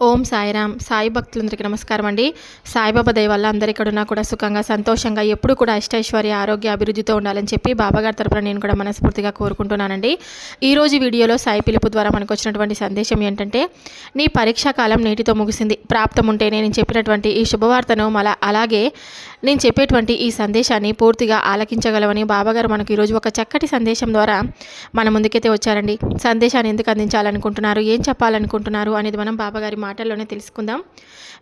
ఓం సాయిరామ్ సాయి భక్తులందరికీ నమస్కారం అండి. సాయిబాబా దయ వల్ల అందరు ఇక్కడ ఉన్నా కూడా సుఖంగా సంతోషంగా ఎప్పుడు కూడా అష్టైశ్వర్య ఆరోగ్య అభివృద్ధితో ఉండాలని చెప్పి బాబాగారి తరపున నేను కూడా మనస్ఫూర్తిగా కోరుకుంటున్నానండి. ఈరోజు వీడియోలో సాయి పిలుపు ద్వారా మనకు వచ్చినటువంటి సందేశం ఏంటంటే నీ పరీక్షా కాలం నేటితో ముగిసింది. ప్రాప్తం ఉంటే నేను చెప్పినటువంటి ఈ శుభవార్తను మళ్ళా అలాగే నేను చెప్పేటువంటి ఈ సందేశాన్ని పూర్తిగా ఆలకించగలవని బాబాగారు మనకు ఈరోజు ఒక చక్కటి సందేశం ద్వారా మన ముందుకైతే వచ్చారండి. సందేశాన్ని ఎందుకు అందించాలనుకుంటున్నారు? ఏం చెప్పాలనుకుంటున్నారు? అనేది మనం బాబాగారి మాటల్లోనే తెలుసుకుందాం.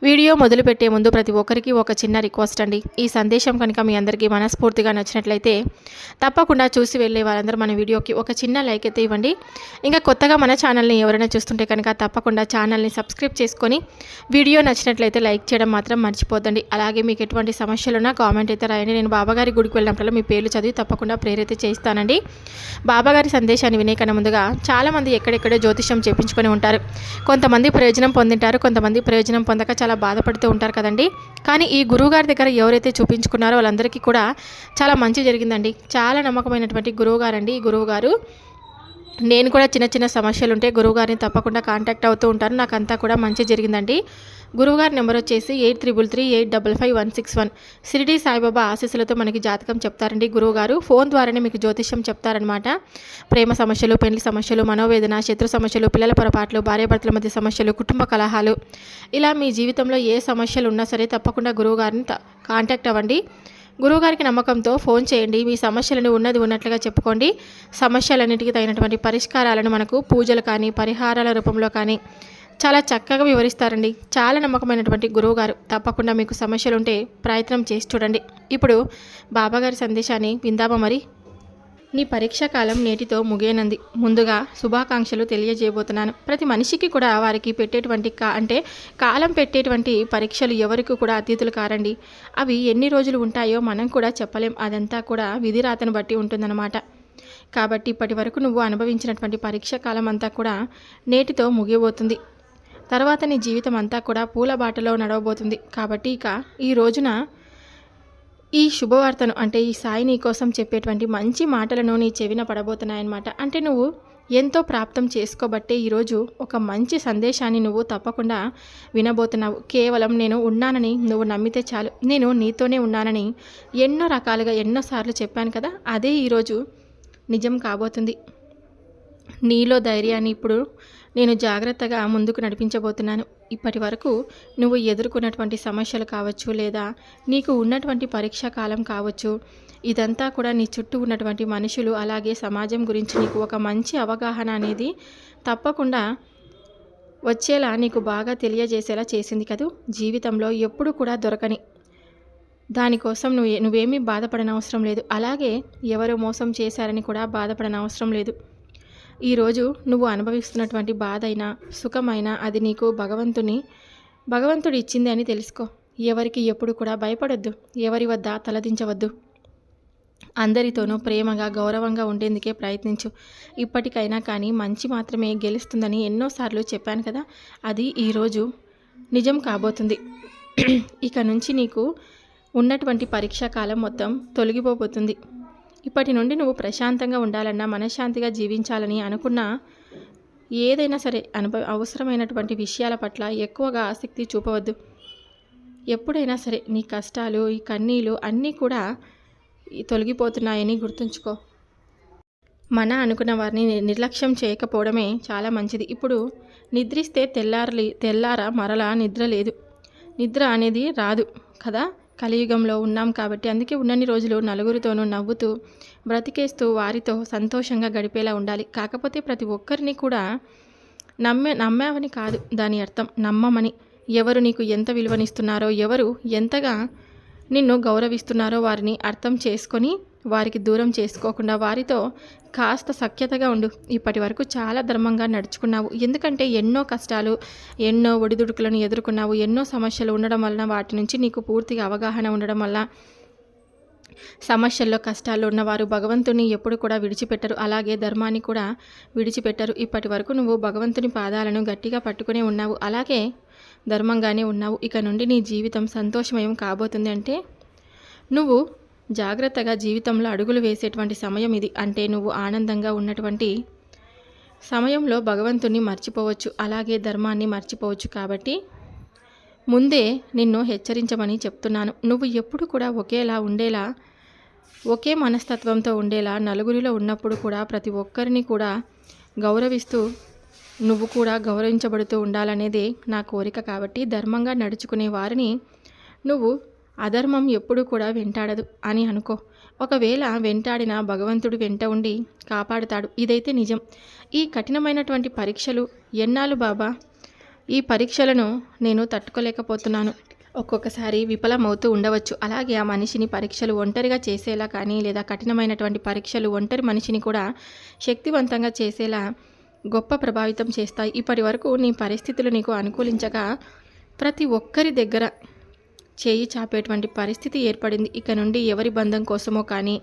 వీడియో మొదలుపెట్టే ముందు ప్రతి ఒక్కరికి ఒక చిన్న రిక్వెస్ట్ అండి. ఈ సందేశం కనుక మీ అందరికీ మనస్ఫూర్తిగా నచ్చినట్లయితే తప్పకుండా చూసి వెళ్ళే వారందరూ మన వీడియోకి ఒక చిన్న లైక్ అయితే ఇవ్వండి. ఇంకా కొత్తగా మన ఛానల్ని ఎవరైనా చూస్తుంటే కనుక తప్పకుండా ఛానల్ని సబ్స్క్రైబ్ చేసుకొని వీడియో నచ్చినట్లయితే లైక్ చేయడం మాత్రం మర్చిపోద్దండి. అలాగే మీకు ఎటువంటి సమస్యలున్నా కామెంట్ అయితే రాయండి. నేను బాబాగారి గుడికి వెళ్ళినప్పుడు మీ పేర్లు చదివి తప్పకుండా ప్రేరైతే చేస్తానండి బాబాగారి సందేశాన్ని వినే కన్నా ముందుగా చాలామంది ఎక్కడెక్కడో జ్యోతిష్యం చేపించుకొని ఉంటారు. కొంతమంది ప్రయోజనం పొందింటారు కొంతమంది ప్రయోజనం పొందక చాలా బాధపడుతూ ఉంటారు కదండి. కానీ ఈ గురువుగారి దగ్గర ఎవరైతే చూపించుకున్నారో వాళ్ళందరికీ కూడా చాలా మంచి జరిగిందండి. చాలా నమ్మకమైనటువంటి గురువుగారండి ఈ గురువుగారు. నేను కూడా చిన్న చిన్న సమస్యలు ఉంటే గురువుగారిని తప్పకుండా కాంటాక్ట్ అవుతూ ఉంటాను. నాకు అంతా కూడా మంచి జరిగిందండి. గురువుగారి నెంబర్ వచ్చేసి eight triple three eight double five one six one. Shirdi Saibaba ఆశీస్సులతో మనకి జాతకం చెప్తారండి గురువుగారు. ఫోన్ ద్వారానే మీకు జ్యోతిష్యం చెప్తారనమాట ప్రేమ సమస్యలు పెళ్ళి సమస్యలు మనోవేదన శత్రు సమస్యలు పిల్లల పొరపాట్లు భార్యాభర్తల మధ్య సమస్యలు కుటుంబ కలహాలు. ఇలా మీ జీవితంలో ఏ సమస్యలు ఉన్నా సరే తప్పకుండా గురువుగారిని త- కాంటాక్ట్ అవ్వండి. గురువుగారికి నమ్మకంతో ఫోన్ చేయండి. మీ సమస్యలను ఉన్నది ఉన్నట్లుగా చెప్పుకోండి. సమస్యలన్నిటికీ తగినటువంటి పరిష్కారాలను మనకు పూజలు కానీ పరిహారాల రూపంలో కానీ చాలా చక్కగా వివరిస్తారండి. చాలా నమ్మకమైనటువంటి గురువుగారు. తప్పకుండా మీకు సమస్యలు ఉంటే ప్రయత్నం చేసి చూడండి. ఇప్పుడు బాబాగారి సందేశాన్ని విందామా మరి? నీ పరీక్షా కాలం నేటితో ముగియనంది. ముందుగా శుభాకాంక్షలు తెలియజేయబోతున్నాను. ప్రతి మనిషికి కూడా వారికి పెట్టేటువంటి కా అంటే కాలం పెట్టేటువంటి పరీక్షలు ఎవరికి కూడా అతీతులు కారండి. అవి ఎన్ని రోజులు ఉంటాయో మనం కూడా చెప్పలేం. అదంతా కూడా విధి రాతను బట్టి ఉంటుందన్నమాట. కాబట్టి ఇప్పటి వరకు నువ్వు అనుభవించినటువంటి పరీక్ష కాలం అంతా కూడా నేటితో ముగియబోతుంది. తర్వాత నీ జీవితం అంతా కూడా పూల బాటలో నడవబోతుంది. కాబట్టి ఇక ఈ రోజున ఈ శుభవార్తను అంటే ఈ సాయి నీ కోసం చెప్పేటువంటి మంచి మాటలను నీ చెవిన పడబోతున్నాయన్నమాట. అంటే నువ్వు ఎంతో ప్రాప్తం చేసుకోబట్టే ఈరోజు ఒక మంచి సందేశాన్ని నువ్వు తప్పకుండా వినబోతున్నావు. కేవలం నేను ఉన్నానని నువ్వు నమ్మితే చాలు. నేను నీతోనే ఉన్నానని ఎన్నో రకాలుగా ఎన్నోసార్లు చెప్పాను కదా అదే ఈరోజు నిజం కాబోతుంది. నీలో ధైర్యాన్ని ఇప్పుడు నేను జాగ్రత్తగా ముందుకు నడిపించబోతున్నాను. ఇప్పటి వరకు నువ్వు ఎదుర్కొన్నటువంటి సమస్యలు కావచ్చు లేదా నీకు ఉన్నటువంటి పరీక్షా కాలం కావచ్చు ఇదంతా కూడా నీ చుట్టూ ఉన్నటువంటి మనుషులు అలాగే సమాజం గురించి నీకు ఒక మంచి అవగాహన అనేది తప్పకుండా వచ్చేలా నీకు బాగా తెలియజేసేలా చేసింది కదూ? జీవితంలో ఎప్పుడు కూడా దొరకని దానికోసం నువ్వు నువ్వేమీ బాధపడనవసరం లేదు. అలాగే ఎవరు మోసం చేశారని కూడా బాధపడనవసరం లేదు. ఈరోజు నువ్వు అనుభవిస్తున్నటువంటి బాధ అయినా సుఖమైనా అది నీకు భగవంతుని భగవంతుడు ఇచ్చింది అని తెలుసుకో. ఎవరికి ఎప్పుడు కూడా భయపడొద్దు. ఎవరి వద్ద తలదించవద్దు. అందరితోనూ ప్రేమగా గౌరవంగా ఉండేందుకే ప్రయత్నించు. ఇప్పటికైనా కానీ మంచి మాత్రమే గెలుస్తుందని ఎన్నోసార్లు చెప్పాను కదా అది ఈరోజు నిజం కాబోతుంది. ఇక నుంచి నీకు ఉన్నటువంటి పరీక్షా కాలం మొత్తం తొలగిపోబోతుంది. ఇప్పటి నుండి నువ్వు ప్రశాంతంగా ఉండాలన్నా మనశ్శాంతిగా జీవించాలని అనుకున్నా ఏదైనా సరే అనుభవ అవసరమైనటువంటి విషయాల పట్ల ఎక్కువగా ఆసక్తి చూపవద్దు. ఎప్పుడైనా సరే నీ కష్టాలు ఈ కన్నీలు అన్నీ కూడా తొలగిపోతున్నాయని గుర్తుంచుకో. మన అనుకున్న వారిని నిర్లక్ష్యం చేయకపోవడమే చాలా మంచిది. ఇప్పుడు నిద్రిస్తే తెల్లారలి తెల్లార మరలా నిద్ర లేదు. నిద్ర అనేది రాదు కదా? కలియుగంలో ఉన్నాం కాబట్టి అందుకే ఉన్నన్ని రోజులు నలుగురితోనూ నవ్వుతూ బ్రతికేస్తూ వారితో సంతోషంగా గడిపేలా ఉండాలి. కాకపోతే ప్రతి ఒక్కరిని కూడా నమ్మే నమ్మావని కాదు దాని అర్థం. నమ్మమని. ఎవరు నీకు ఎంత విలువనిస్తున్నారో ఎవరు ఎంతగా నిన్ను గౌరవిస్తున్నారో వారిని అర్థం చేసుకొని వారికి దూరం చేసుకోకుండా వారితో కాస్త సఖ్యతగా ఉండు. ఇప్పటి వరకు చాలా ధర్మంగా నడుచుకున్నావు. ఎందుకంటే ఎన్నో కష్టాలు ఎన్నో ఒడిదుడుకులను ఎదుర్కొన్నావు. ఎన్నో సమస్యలు ఉండడం వలన వాటి నుంచి నీకు పూర్తిగా అవగాహన ఉండడం వల్ల సమస్యల్లో కష్టాల్లో ఉన్నవారు భగవంతుని ఎప్పుడు కూడా విడిచిపెట్టరు. అలాగే ధర్మాన్ని కూడా విడిచిపెట్టరు. ఇప్పటి వరకు నువ్వు భగవంతుని పాదాలను గట్టిగా పట్టుకునే ఉన్నావు. అలాగే ధర్మంగానే ఉన్నావు. ఇక నుండి నీ జీవితం సంతోషమయం కాబోతుంది అంటే నువ్వు జాగ్రత్తగా జీవితంలో అడుగులు వేసేటువంటి సమయం ఇది. అంటే నువ్వు ఆనందంగా ఉన్నటువంటి సమయంలో భగవంతుని మర్చిపోవచ్చు. అలాగే ధర్మాన్ని మర్చిపోవచ్చు కాబట్టి ముందే నిన్ను హెచ్చరించమని చెప్తున్నాను. నువ్వు ఎప్పుడు కూడా ఒకేలా ఉండేలా ఒకే మనస్తత్వంతో ఉండేలా నలుగురిలో ఉన్నప్పుడు కూడా ప్రతి ఒక్కరిని కూడా గౌరవిస్తూ నువ్వు కూడా గౌరవించబడుతూ ఉండాలనేదే నా కోరిక. కాబట్టి ధర్మంగా నడుచుకునే వారిని నువ్వు అధర్మం ఎప్పుడు కూడా వెంటాడదు అని అనుకో. ఒకవేళ వెంటాడిన భగవంతుడు వెంట ఉండి కాపాడుతాడు. ఇదైతే నిజం. ఈ కఠినమైనటువంటి పరీక్షలు ఎన్నాళ్ళు బాబా? ఈ పరీక్షలను నేను తట్టుకోలేకపోతున్నాను. ఒక్కొక్కసారి విఫలమవుతూ ఉండవచ్చు. అలాగే ఆ మనిషిని పరీక్షలు ఒంటరిగా చేసేలా కానీ లేదా కఠినమైనటువంటి పరీక్షలు ఒంటరి మనిషిని కూడా శక్తివంతంగా చేసేలా గొప్ప ప్రభావితం చేస్తాయి. ఇప్పటి వరకు నీ పరిస్థితులు నీకు అనుకూలించగా ప్రతి ఒక్కరి దగ్గర చేయి చాపేటువంటి పరిస్థితి ఏర్పడింది. ఇక నుండి ఎవరి బంధం కోసమో కానీ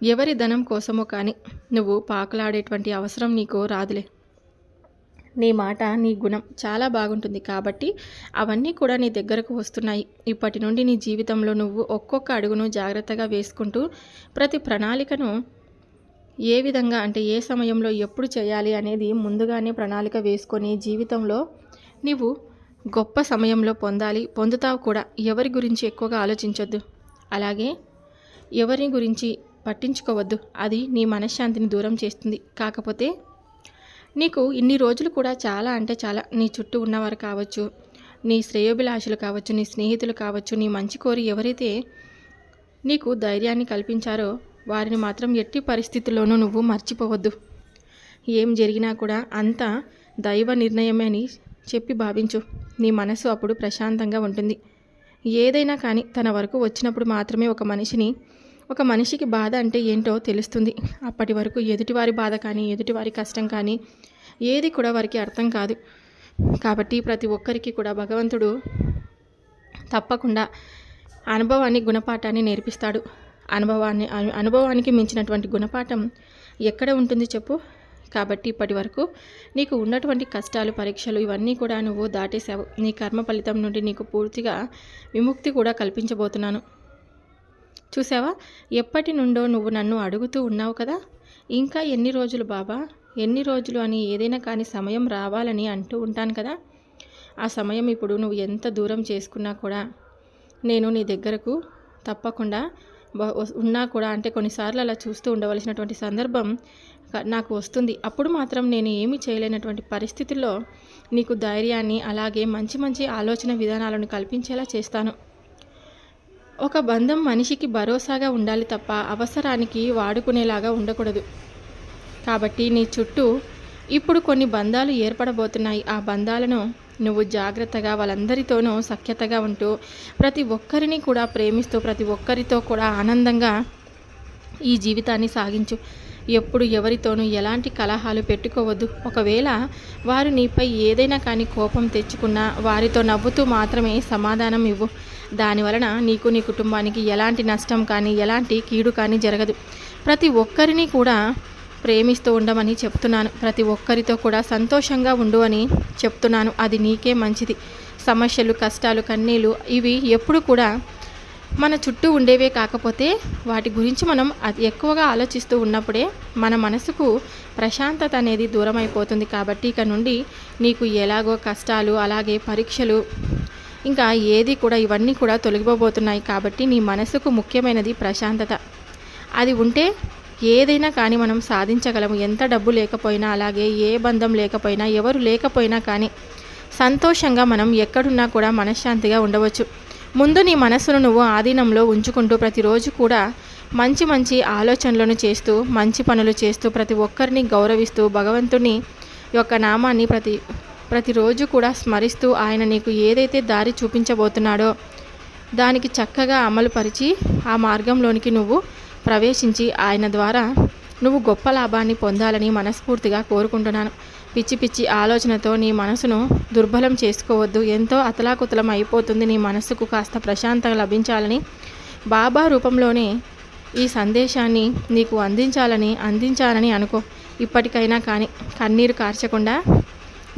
ఎవరి ధనం కోసమో కానీ నువ్వు పాకులాడేటువంటి అవసరం నీకు రాదులే. నీ మాట నీ గుణం చాలా బాగుంటుంది కాబట్టి అవన్నీ కూడా నీ దగ్గరకు వస్తున్నాయి. ఇప్పటి నుండి నీ జీవితంలో నువ్వు ఒక్కొక్క అడుగును జాగ్రత్తగా వేసుకుంటూ ప్రతి ప్రణాళికను ఏ విధంగా అంటే ఏ సమయంలో ఎప్పుడు చేయాలి అనేది ముందుగానే ప్రణాళిక వేసుకొని జీవితంలో నీవు గొప్ప సమయంలో పొందాలి. పొందుతావు కూడా. ఎవరి గురించి ఎక్కువగా ఆలోచించొద్దు. అలాగే ఎవరి గురించి పట్టించుకోవద్దు. అది నీ మనశ్శాంతిని దూరం చేస్తుంది. కాకపోతే నీకు ఇన్ని రోజులు కూడా చాలా అంటే చాలా నీ చుట్టూ ఉన్నవారు కావచ్చు నీ శ్రేయోభిలాషులు కావచ్చు నీ స్నేహితులు కావచ్చు నీ మంచి కోరి ఎవరైతే నీకు ధైర్యాన్ని కల్పించారో వారిని మాత్రం ఎట్టి పరిస్థితుల్లోనూ నువ్వు మర్చిపోవద్దు. ఏం జరిగినా కూడా అంతా దైవ నిర్ణయమే అని చెప్పి భావించు. నీ మనసు అప్పుడు ప్రశాంతంగా ఉంటుంది. ఏదైనా కానీ తన వరకు వచ్చినప్పుడు మాత్రమే ఒక మనిషిని ఒక మనిషికి బాధ అంటే ఏంటో తెలుస్తుంది. అప్పటి వరకు ఎదుటివారి బాధ కానీ ఎదుటివారి కష్టం కానీ ఏది కూడా వారికి అర్థం కాదు. కాబట్టి ప్రతి ఒక్కరికి కూడా భగవంతుడు తప్పకుండా అనుభవాన్ని గుణపాఠాన్ని నేర్పిస్తాడు. అనుభవాన్ని అనుభవానికి మించినటువంటి గుణపాఠం ఎక్కడ ఉంటుంది చెప్పు? కాబట్టి ఇప్పటి వరకు నీకు ఉన్నటువంటి కష్టాలు పరీక్షలు ఇవన్నీ కూడా నువ్వు దాటేశావు. నీ కర్మ ఫలితం నుండి నీకు పూర్తిగా విముక్తి కూడా కల్పించబోతున్నాను. చూసావా ఎప్పటి నుండో నువ్వు నన్ను అడుగుతూ ఉన్నావు కదా? ఇంకా ఎన్ని రోజులు బాబా? ఎన్ని రోజులు అని ఏదైనా కానీ సమయం రావాలని అంటూ ఉంటాను కదా? ఆ సమయం ఇప్పుడు నువ్వు ఎంత దూరం చేసుకున్నా కూడా నేను నీ దగ్గరకు తప్పకుండా ఉన్నా కూడా అంటే కొన్నిసార్లు అలా చూస్తూ ఉండవలసినటువంటి సందర్భం నాకు వస్తుంది. అప్పుడు మాత్రం నేను ఏమీ చేయలేనటువంటి పరిస్థితుల్లో నీకు ధైర్యాన్ని అలాగే మంచి మంచి ఆలోచన విధానాలను కల్పించేలా చేస్తాను. ఒక బంధం మనిషికి భరోసాగా ఉండాలి తప్ప అవసరానికి వాడుకునేలాగా ఉండకూడదు. కాబట్టి నీ చుట్టూ ఇప్పుడు కొన్ని బంధాలు ఏర్పడబోతున్నాయి. ఆ బంధాలను నువ్వు జాగ్రత్తగా వాళ్ళందరితోనూ సఖ్యతగా ఉంటూ ప్రతి ఒక్కరిని కూడా ప్రేమిస్తూ ప్రతి ఒక్కరితో కూడా ఆనందంగా ఈ జీవితాన్ని సాగించు. ఎప్పుడు ఎవరితోనూ ఎలాంటి కలహాలు పెట్టుకోవద్దు. ఒకవేళ వారు నీపై ఏదైనా కానీ కోపం తెచ్చుకున్నా వారితో నవ్వుతూ మాత్రమే సమాధానం ఇవ్వు. దానివలన నీకు నీ కుటుంబానికి ఎలాంటి నష్టం కానీ ఎలాంటి కీడు కానీ జరగదు. ప్రతి ఒక్కరిని కూడా ప్రేమిస్తూ ఉండమని చెప్తున్నాను. ప్రతి ఒక్కరితో కూడా సంతోషంగా ఉండు అని చెప్తున్నాను. అది నీకే మంచిది. సమస్యలు కష్టాలు కన్నీళ్ళు ఇవి ఎప్పుడు కూడా మన చుట్టూ ఉండేవే కాకపోతే వాటి గురించి మనం అది ఎక్కువగా ఆలోచిస్తూ ఉన్నప్పుడే మన మనసుకు ప్రశాంతత అనేది దూరం అయిపోతుంది కాబట్టి ఇక నుండి నీకు ఎలాగో కష్టాలు అలాగే పరీక్షలు ఇంకా ఏది కూడా ఇవన్నీ కూడా తొలగిపోబోతున్నాయి. కాబట్టి నీ మనసుకు ముఖ్యమైనది ప్రశాంతత. అది ఉంటే ఏదైనా కానీ మనం సాధించగలము. ఎంత డబ్బు లేకపోయినా అలాగే ఏ బంధం లేకపోయినా ఎవరు లేకపోయినా కానీ సంతోషంగా మనం ఎక్కడున్నా కూడా మనశ్శాంతిగా ఉండవచ్చు. ముందు నీ మనసును నువ్వు ఆధీనంలో ఉంచుకుంటూ ప్రతిరోజు కూడా మంచి మంచి ఆలోచనలను చేస్తూ మంచి పనులు చేస్తూ ప్రతి ఒక్కరిని గౌరవిస్తూ భగవంతుని యొక్క నామాన్ని ప్రతి ప్రతిరోజు కూడా స్మరిస్తూ ఆయన నీకు ఏదైతే దారి చూపించబోతున్నాడో దానికి చక్కగా అమలుపరిచి ఆ మార్గంలోనికి నువ్వు ప్రవేశించి ఆయన ద్వారా నువ్వు గొప్ప లాభాన్ని పొందాలని మనస్ఫూర్తిగా కోరుకుంటున్నాను. పిచ్చి పిచ్చి ఆలోచనతో నీ మనసును దుర్బలం చేసుకోవద్దు. ఎంతో అతలాకుతలం అయిపోతుంది నీ మనస్సుకు కాస్త ప్రశాంతత లభించాలని. బాబా రూపంలోనే ఈ సందేశాన్ని నీకు అందించాలని అందించాలని అనుకో. ఇప్పటికైనా కానీ కన్నీరు కార్చకుండా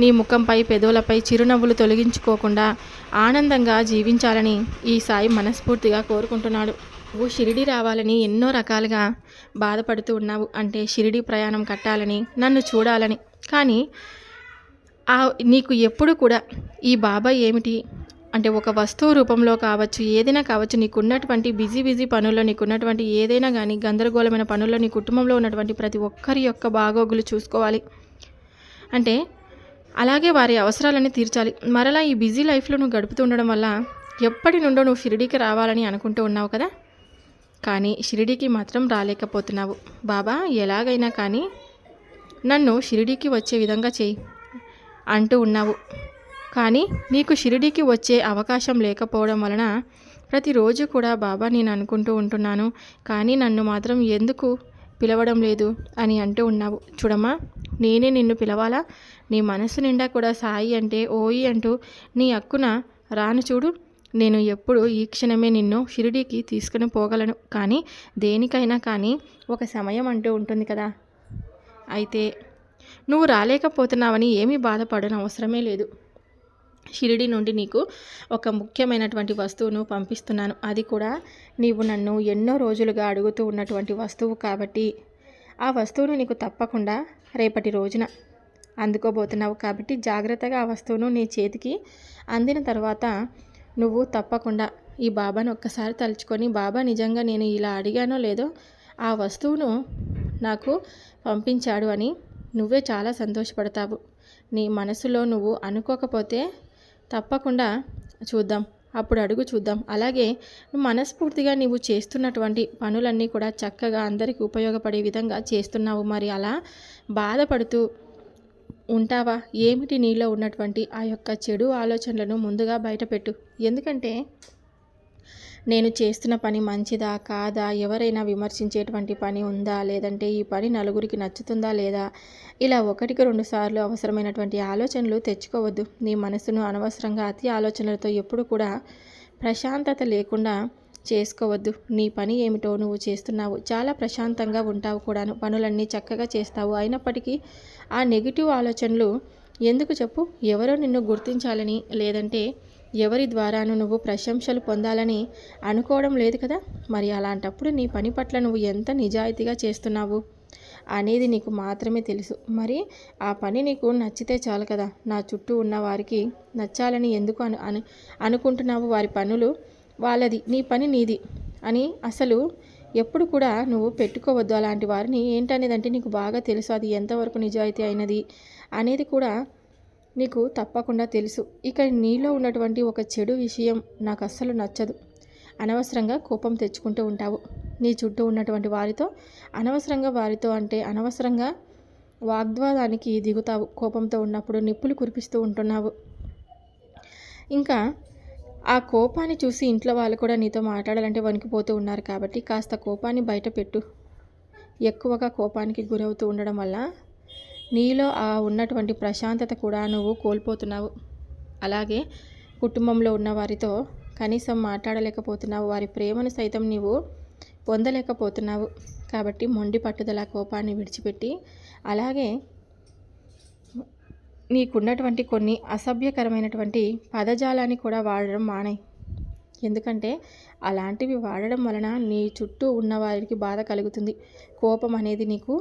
నీ ముఖంపై పెదవులపై చిరునవ్వులు తొలగించుకోకుండా ఆనందంగా జీవించాలని ఈ సాయి మనస్ఫూర్తిగా కోరుకుంటున్నాడు. నువ్వు షిరిడి రావాలని ఎన్నో రకాలుగా బాధపడుతూ ఉన్నావు అంటే షిరిడి ప్రయాణం కట్టాలని నన్ను చూడాలని. కానీ ఆ నీకు ఎప్పుడు కూడా ఈ బాబా ఏమిటి? అంటే ఒక వస్తువు రూపంలో కావచ్చు ఏదైనా కావచ్చు నీకున్నటువంటి బిజీ బిజీ పనుల్లో నీకున్నటువంటి ఏదైనా కానీ గందరగోళమైన పనుల్లో నీ కుటుంబంలో ఉన్నటువంటి ప్రతి ఒక్కరి యొక్క బాగోగులు చూసుకోవాలి. అంటే అలాగే వారి అవసరాలన్నీ తీర్చాలి. మరలా ఈ బిజీ లైఫ్లో నువ్వు గడుపుతూ ఉండడం వల్ల ఎప్పటి నుండో నువ్వు షిరిడీకి రావాలని అనుకుంటూ ఉన్నావు కదా? కానీ షిరిడీకి మాత్రం రాలేకపోతున్నావు. బాబా ఎలాగైనా కానీ నన్ను షిరిడీకి వచ్చే విధంగా చేయి అంటూ ఉన్నావు. కానీ నీకు షిరిడీకి వచ్చే అవకాశం లేకపోవడం వలన ప్రతిరోజు కూడా బాబా నేను అనుకుంటూ ఉంటున్నాను. కానీ నన్ను మాత్రం ఎందుకు పిలవడం లేదు అని అంటూ ఉన్నావు. చూడమ్మా నేనే నిన్ను పిలవాలా? నీ మనసు నిండా కూడా సాయి అంటే ఓయి అంటూ నీ అక్కున రాను చూడు. నేను ఎప్పుడు ఈ క్షణమే నిన్ను షిరిడీకి తీసుకుని పోగలను. కానీ దేనికైనా కానీ ఒక సమయం అంటూ ఉంటుంది కదా. అయితే నువ్వు రాలేకపోతున్నావని ఏమీ బాధపడని అవసరమే లేదు. షిరిడి నుండి నీకు ఒక ముఖ్యమైనటువంటి వస్తువును పంపిస్తున్నాను. అది కూడా నీవు నన్ను ఎన్నో రోజులుగా అడుగుతూ ఉన్నటువంటి వస్తువు కాబట్టి ఆ వస్తువును నీకు తప్పకుండా రేపటి రోజున అందుకోబోతున్నావు కాబట్టి జాగ్రత్తగా ఆ వస్తువును నీ చేతికి అందిన తర్వాత నువ్వు తప్పకుండా ఈ బాబాను ఒక్కసారి తలుచుకొని బాబా నిజంగా నేను ఇలా అడిగానో లేదో ఆ వస్తువును నాకు పంపించాడు అని నువ్వే చాలా సంతోషపడతావు. నీ మనసులో నువ్వు అనుకోకపోతే తప్పకుండా చూద్దాం. అప్పుడు అడుగు చూద్దాం. అలాగే మనస్ఫూర్తిగా నీవు చేస్తున్నటువంటి పనులన్నీ కూడా చక్కగా అందరికీ ఉపయోగపడే విధంగా చేస్తున్నావు. మరి అలా బాధపడుతూ ఉంటావా? ఏమిటి నీలో ఉన్నటువంటి ఆ యొక్క చెడు ఆలోచనలను ముందుగా బయటపెట్టు. ఎందుకంటే నేను చేస్తున్న పని మంచిదా కాదా? ఎవరైనా విమర్శించేటువంటి పని ఉందా? లేదంటే ఈ పని నలుగురికి నచ్చుతుందా లేదా? ఇలా ఒకటికి రెండు సార్లు అవసరమైనటువంటి ఆలోచనలు తెచ్చుకోవద్దు. నీ మనసును అనవసరంగా అతి ఆలోచనలతో ఎప్పుడు కూడా ప్రశాంతత లేకుండా చేసుకోవద్దు. నీ పని ఏమిటో నువ్వు చేస్తున్నావు. చాలా ప్రశాంతంగా ఉంటావు కూడాను. పనులన్నీ చక్కగా చేస్తావు. అయినప్పటికీ ఆ నెగిటివ్ ఆలోచనలు ఎందుకు చెప్పు? ఎవరో నిన్ను గుర్తించాలని లేదంటే ఎవరి ద్వారాను నువ్వు ప్రశంసలు పొందాలని అనుకోవడం లేదు కదా? మరి అలాంటప్పుడు నీ పని పట్ల నువ్వు ఎంత నిజాయితీగా చేస్తున్నావు అనేది నీకు మాత్రమే తెలుసు. మరి ఆ పని నీకు నచ్చితే చాలు కదా? నా చుట్టూ ఉన్న వారికి నచ్చాలని ఎందుకు అను అను అనుకుంటున్నావు? వారి పనులు వాళ్ళది నీ పని నీది అని అసలు ఎప్పుడు కూడా నువ్వు పెట్టుకోవద్దు అలాంటి వారిని. ఏంటనేదంటే నీకు బాగా తెలుసు అది ఎంతవరకు నిజాయితీ అయినది అనేది కూడా నీకు తప్పకుండా తెలుసు. ఇక నీలో ఉన్నటువంటి ఒక చెడు విషయం నాకు అస్సలు నచ్చదు. అనవసరంగా కోపం తెచ్చుకుంటూ ఉంటావు. నీ చుట్టూ ఉన్నటువంటి వారితో అనవసరంగా వారితో అంటే అనవసరంగా వాగ్వాదానికి దిగుతావు. కోపంతో ఉన్నప్పుడు నిప్పులు కురిపిస్తూ ఉంటున్నావు. ఇంకా ఆ కోపాన్ని చూసి ఇంట్లో వాళ్ళు కూడా నీతో మాట్లాడాలంటే వణికిపోతూ ఉన్నారు కాబట్టి కాస్త కోపాన్ని బయట పెట్టు. ఎక్కువగా కోపానికి గురవుతూ ఉండడం వల్ల నీలో ఆ ఉన్నటువంటి ప్రశాంతత కూడా నువ్వు కోల్పోతున్నావు. అలాగే కుటుంబంలో ఉన్న వారితో కనీసం మాట్లాడలేకపోతున్నావు. వారి ప్రేమను సైతం నీవు పొందలేకపోతున్నావు. కాబట్టి మొండి పట్టుదల కోపాన్ని విడిచిపెట్టి అలాగే నీకున్నటువంటి కొన్ని అసభ్యకరమైనటువంటి పదజాలాన్ని కూడా వాడడం మానే. ఎందుకంటే అలాంటివి వాడడం వలన నీ చుట్టూ ఉన్న వారికి బాధ కలుగుతుంది. కోపం అనేది నీకు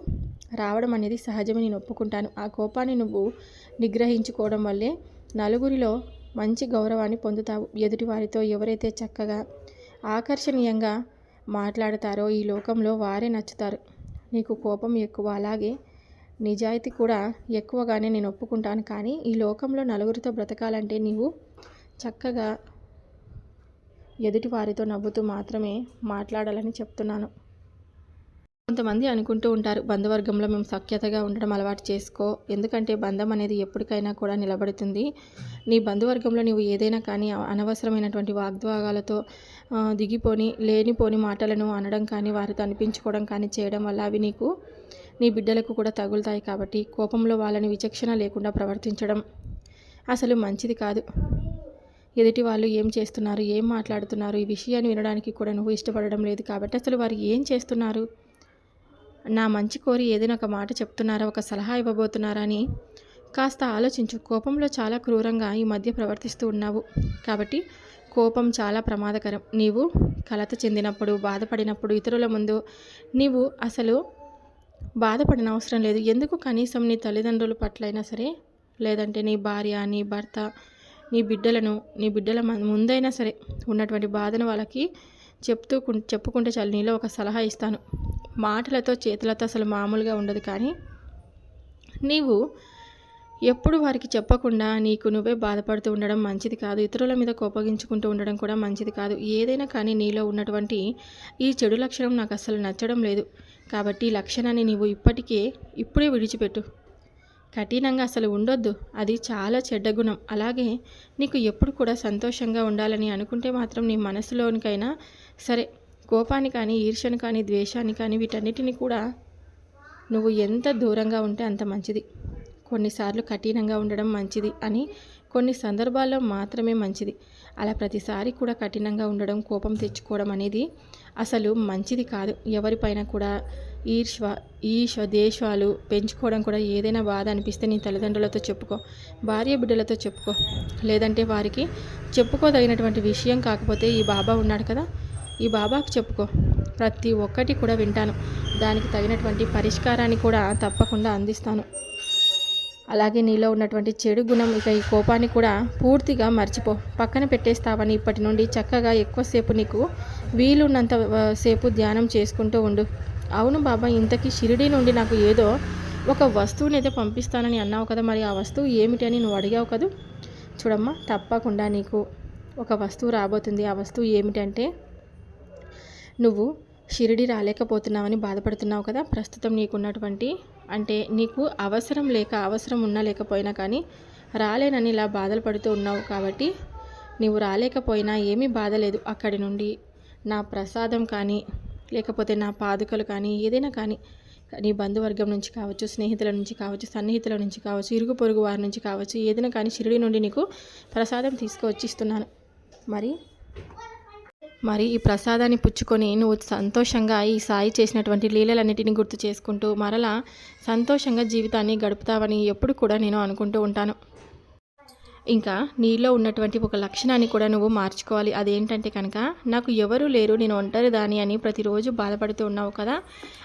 రావడం అనేది సహజమే నేను ఒప్పుకుంటాను. ఆ కోపాన్ని నువ్వు నిగ్రహించుకోవడం వల్లే నలుగురిలో మంచి గౌరవాన్ని పొందుతావు. ఎదుటివారితో ఎవరైతే చక్కగా ఆకర్షణీయంగా మాట్లాడతారో ఈ లోకంలో వారే నచ్చుతారు. నీకు కోపం ఎక్కువ. అలాగే నిజాయితీ కూడా ఎక్కువగానే నేను ఒప్పుకుంటాను. కానీ ఈ లోకంలో నలుగురితో బ్రతకాలంటే నీవు చక్కగా ఎదుటి వారితో నవ్వుతూ మాత్రమే మాట్లాడాలని చెప్తున్నాను. కొంతమంది అనుకుంటూ ఉంటారు బంధువర్గంలో మేము సఖ్యతగా ఉండడం అలవాటు చేసుకో. ఎందుకంటే బంధం అనేది ఎప్పటికైనా కూడా నిలబడుతుంది. నీ బంధువర్గంలో నీవు ఏదైనా కానీ అనవసరమైనటువంటి వాగ్వాగాలతో దిగిపోని లేనిపోని మాటలను అనడం కానీ వారితో అనిపించుకోవడం కానీ చేయడం వల్ల అవి నీకు నీ బిడ్డలకు కూడా తగులుతాయి కాబట్టి కోపంలో వాళ్ళని విచక్షణ లేకుండా ప్రవర్తించడం అసలు మంచిది కాదు. ఎదుటి వాళ్ళు ఏం చేస్తున్నారు ఏం మాట్లాడుతున్నారు ఈ విషయాన్ని వినడానికి కూడా నువ్వు ఇష్టపడడం లేదు కాబట్టి అసలు వారు ఏం చేస్తున్నారు? నా మంచి కోరి ఏదైనా ఒక మాట చెప్తున్నారా ఒక సలహా ఇవ్వబోతున్నారా అని కాస్త ఆలోచించు. కోపంలో చాలా క్రూరంగా ఈ మధ్య ప్రవర్తిస్తూ ఉన్నావు కాబట్టి కోపం చాలా ప్రమాదకరం. నీవు కలత చెందినప్పుడు బాధపడినప్పుడు ఇతరుల ముందు నీవు అసలు బాధపడిన అవసరం లేదు. ఎందుకు కనీసం నీ తల్లిదండ్రుల పట్లైనా సరే లేదంటే నీ భార్య నీ భర్త నీ బిడ్డలను నీ బిడ్డల మ- ముందైనా సరే ఉన్నటువంటి బాధను వాళ్ళకి చెప్తూ చెప్పుకుంటే చాలు నీలో ఒక సలహా ఇస్తాను. మాటలతో చేతులతో అసలు మామూలుగా ఉండదు కానీ నీవు ఎప్పుడు వారికి చెప్పకుండా నీకు నువ్వే బాధపడుతూ ఉండడం మంచిది కాదు. ఇతరుల మీద కోపగించుకుంటూ ఉండడం కూడా మంచిది కాదు. ఏదైనా కానీ నీలో ఉన్నటువంటి ఈ చెడు లక్షణం నాకు అసలు నచ్చడం లేదు. కాబట్టి ఈ లక్షణాన్ని నీవు ఇప్పటికే ఇప్పుడే విడిచిపెట్టు. కఠినంగా అసలు ఉండొద్దు. అది చాలా చెడ్డ గుణం. అలాగే నీకు ఎప్పుడు కూడా సంతోషంగా ఉండాలని అనుకుంటే మాత్రం నీ మనసులోనికైనా సరే కోపాన్ని కానీ ఈర్ష్యను కానీ ద్వేషాన్ని కానీ వీటన్నిటిని కూడా నువ్వు ఎంత దూరంగా ఉంటే అంత మంచిది. కొన్నిసార్లు కఠినంగా ఉండడం మంచిది అని కొన్ని సందర్భాల్లో మాత్రమే మంచిది. అలా ప్రతిసారి కూడా కఠినంగా ఉండడం కోపం తెచ్చుకోవడం అనేది అసలు మంచిది కాదు. ఎవరిపైన కూడా ఈర్ష్వ ఈర్ష్వ దేశాలు పెంచుకోవడం కూడా ఏదైనా బాధ అనిపిస్తే నీ తల్లిదండ్రులతో చెప్పుకో భార్య బిడ్డలతో చెప్పుకో. లేదంటే వారికి చెప్పుకోదగినటువంటి విషయం కాకపోతే ఈ బాబా ఉన్నాడు కదా ఈ బాబాకు చెప్పుకో. ప్రతి ఒక్కటి కూడా వింటాను. దానికి తగినటువంటి పరిష్కారాన్ని కూడా తప్పకుండా అందిస్తాను. అలాగే నీలో ఉన్నటువంటి చెడు గుణం ఇక ఈ కోపాన్ని కూడా పూర్తిగా మర్చిపో. పక్కన పెట్టేస్తావని ఇప్పటి నుండి చక్కగా ఎక్కువసేపు నీకు వీలున్నంత సేపు ధ్యానం చేసుకుంటూ ఉండు. అవును బాబా ఇంతకీ షిరిడి నుండి నాకు ఏదో ఒక వస్తువుని అయితే పంపిస్తానని అన్నావు కదా మరి ఆ వస్తువు ఏమిటి అని నువ్వు అడిగావు కదా? చూడమ్మా తప్పకుండా నీకు ఒక వస్తువు రాబోతుంది. ఆ వస్తువు ఏమిటంటే నువ్వు షిరిడి రాలేకపోతున్నావని బాధపడుతున్నావు కదా ప్రస్తుతం నీకున్నటువంటి అంటే నీకు అవసరం లేక అవసరం ఉన్నా లేకపోయినా కానీ రాలేనని ఇలా బాధలు పడుతూ ఉన్నావు కాబట్టి నీవు రాలేకపోయినా ఏమీ బాధ లేదు అక్కడి నుండి. నా ప్రసాదం కానీ లేకపోతే నా పాదుకలు కానీ ఏదైనా కానీ నీ బంధువర్గం నుంచి కావచ్చు స్నేహితుల నుంచి కావచ్చు సన్నిహితుల నుంచి కావచ్చు ఇరుగు పొరుగు వారి నుంచి కావచ్చు ఏదైనా కానీ షిరిడి నుండి నీకు ప్రసాదం తీసుకువచ్చిస్తున్నాను మరి మరి ఈ ప్రసాదాన్ని పుచ్చుకొని నువ్వు సంతోషంగా ఈ సాయి చేసినటువంటి లీలలన్నిటిని గుర్తు చేసుకుంటూ మరలా సంతోషంగా జీవితాన్ని గడుపుతావని ఎప్పుడు కూడా నేను అనుకుంటూ ఉంటాను. ఇంకా నీలో ఉన్నటువంటి ఒక లక్షణాన్ని కూడా నువ్వు మార్చుకోవాలి. అదేంటంటే కనుక నాకు ఎవరు లేరు నేను ఒంటరి దాని అని ప్రతిరోజు బాధపడుతూ ఉన్నావు కదా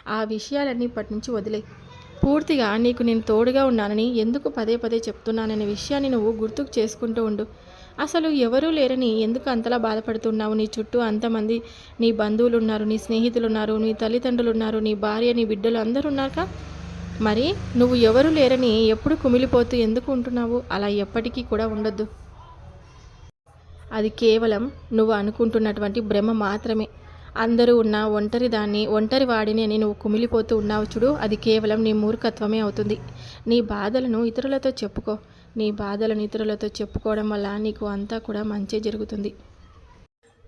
ఆ విషయాలన్నీ ఇప్పటి నుంచి వదిలే పూర్తిగా నీకు నేను తోడుగా ఉన్నానని ఎందుకు పదే పదే చెప్తున్నాననే విషయాన్ని నువ్వు గుర్తుకు చేసుకుంటూ ఉండు. అసలు ఎవరూ లేరని ఎందుకు అంతలా బాధపడుతున్నావు? నీ చుట్టూ అంతమంది నీ బంధువులు ఉన్నారు నీ స్నేహితులు ఉన్నారు నీ తల్లిదండ్రులు ఉన్నారు నీ భార్య నీ బిడ్డలు అందరూ ఉన్నారుగా మరి నువ్వు ఎవరు లేరని ఎప్పుడు కుమిలిపోతూ ఎందుకు ఉంటున్నావు? అలా ఎప్పటికీ కూడా ఉండొద్దు. అది కేవలం నువ్వు అనుకుంటున్నటువంటి భ్రమ మాత్రమే. అందరూ ఉన్న ఒంటరి దాన్ని ఒంటరి వాడిని అని నువ్వు కుమిలిపోతూ ఉన్నావు చూడు అది కేవలం నీ మూర్ఖత్వమే అవుతుంది. నీ బాధలను ఇతరులతో చెప్పుకో. నీ బాధలను ఇతరులతో చెప్పుకోవడం వల్ల నీకు అంతా కూడా మంచి జరుగుతుంది.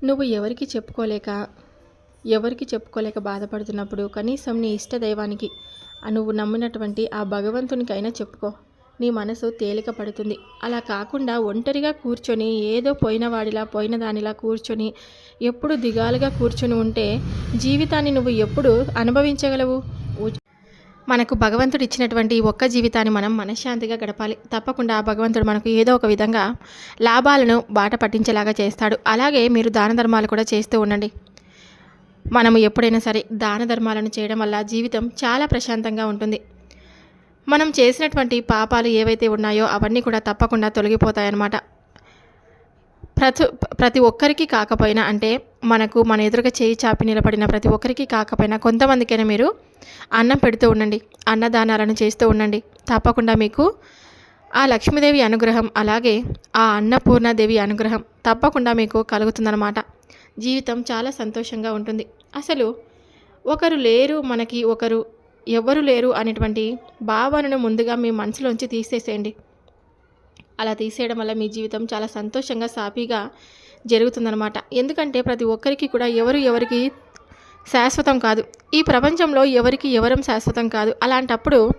నువ్వు ఎవరికి చెప్పుకోలేక ఎవరికి చెప్పుకోలేక బాధపడుతున్నప్పుడు కనీసం నీ ఇష్ట దైవానికి నువ్వు నమ్మినటువంటి ఆ భగవంతునికైనా చెప్పుకో. నీ మనసు తేలిక పడుతుంది. అలా కాకుండా ఒంటరిగా కూర్చొని ఏదో పోయినవాడిలా పోయిన దానిలా కూర్చొని ఎప్పుడు దిగాలుగా కూర్చొని ఉంటే జీవితాన్ని నువ్వు ఎప్పుడు అనుభవించగలవు? మనకు భగవంతుడు ఇచ్చినటువంటి ఈ ఒక్క జీవితాన్ని మనం మనశ్శాంతిగా గడపాలి. తప్పకుండా ఆ భగవంతుడు మనకు ఏదో ఒక విధంగా లాభాలను బాట పట్టించేలాగా చేస్తాడు. అలాగే మీరు దాన ధర్మాలు కూడా చేస్తూ ఉండండి. మనము ఎప్పుడైనా సరే దాన ధర్మాలను చేయడం వల్ల జీవితం చాలా ప్రశాంతంగా ఉంటుంది. మనం చేసినటువంటి పాపాలు ఏవైతే ఉన్నాయో అవన్నీ కూడా తప్పకుండా తొలగిపోతాయన్నమాట. ప్రతి ప్రతి ఒక్కరికి కాకపోయినా అంటే మనకు మన ఎదురుగా చేయి చాపి నిలబడిన ప్రతి ఒక్కరికి కాకపోయినా కొంతమందికైనా మీరు అన్నం పెడుతూ ఉండండి అన్నదానాలను చేస్తూ ఉండండి. తప్పకుండా మీకు ఆ లక్ష్మీదేవి అనుగ్రహం అలాగే ఆ అన్నపూర్ణాదేవి అనుగ్రహం తప్పకుండా మీకు కలుగుతుందన్నమాట. జీవితం చాలా సంతోషంగా ఉంటుంది. అసలు ఒకరు లేరు మనకి ఒకరు ఎవరు లేరు అనేటువంటి భావనను ముందుగా మీ మనసులోంచి తీసేసేయండి. అలా తీసేయడం వల్ల మీ జీవితం చాలా సంతోషంగా సాఫీగా జరుగుతుందనమాట ఎందుకంటే ప్రతి ఒక్కరికి కూడా ఎవరు ఎవరికి శాశ్వతం కాదు. ఈ ప్రపంచంలో ఎవరికి ఎవరం శాశ్వతం కాదు. అలాంటప్పుడు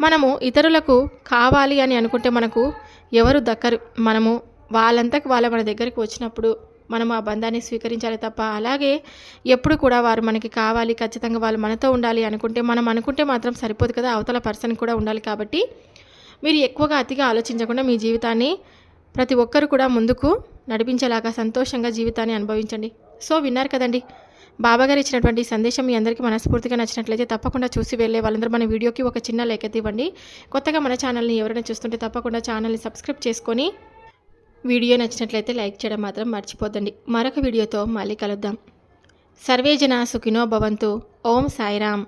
మనము ఇతరులకు కావాలి అని అనుకుంటే మనకు ఎవరు దక్కరు. మనము వాళ్ళంతకు వాళ్ళ మన దగ్గరికి వచ్చినప్పుడు మనం ఆ బంధాన్ని స్వీకరించాలి తప్ప అలాగే ఎప్పుడు కూడా వారు మనకి కావాలి ఖచ్చితంగా వాళ్ళు మనతో ఉండాలి అనుకుంటే మనం అనుకుంటే మాత్రం సరిపోదు కదా. అవతల పర్సన్ కూడా ఉండాలి కాబట్టి మీరు ఎక్కువగా అతిగా ఆలోచించకుండా మీ జీవితాన్ని ప్రతి ఒక్కరు కూడా ముందుకు నడిపించేలాగా సంతోషంగా జీవితాన్ని అనుభవించండి. సో విన్నారు కదండి. బాబాగారు ఇచ్చినటువంటి ఈ సందేశం మీ అందరికీ మనస్ఫూర్తిగా నచ్చినట్లయితే తప్పకుండా చూసి వెళ్ళే వాళ్ళందరూ మన వీడియోకి ఒక చిన్న లైక్ ఇవ్వండి. కొత్తగా మన ఛానల్ని ఎవరైనా చూస్తుంటే తప్పకుండా ఛానల్ని సబ్స్క్రైబ్ చేసుకొని వీడియో నచ్చినట్లయితే లైక్ చేయడం మాత్రం మర్చిపోద్దండి. మరొక వీడియోతో మళ్ళీ కలుద్దాం. సర్వేజన సుఖినో భవంతు. ఓం సాయిరామ్.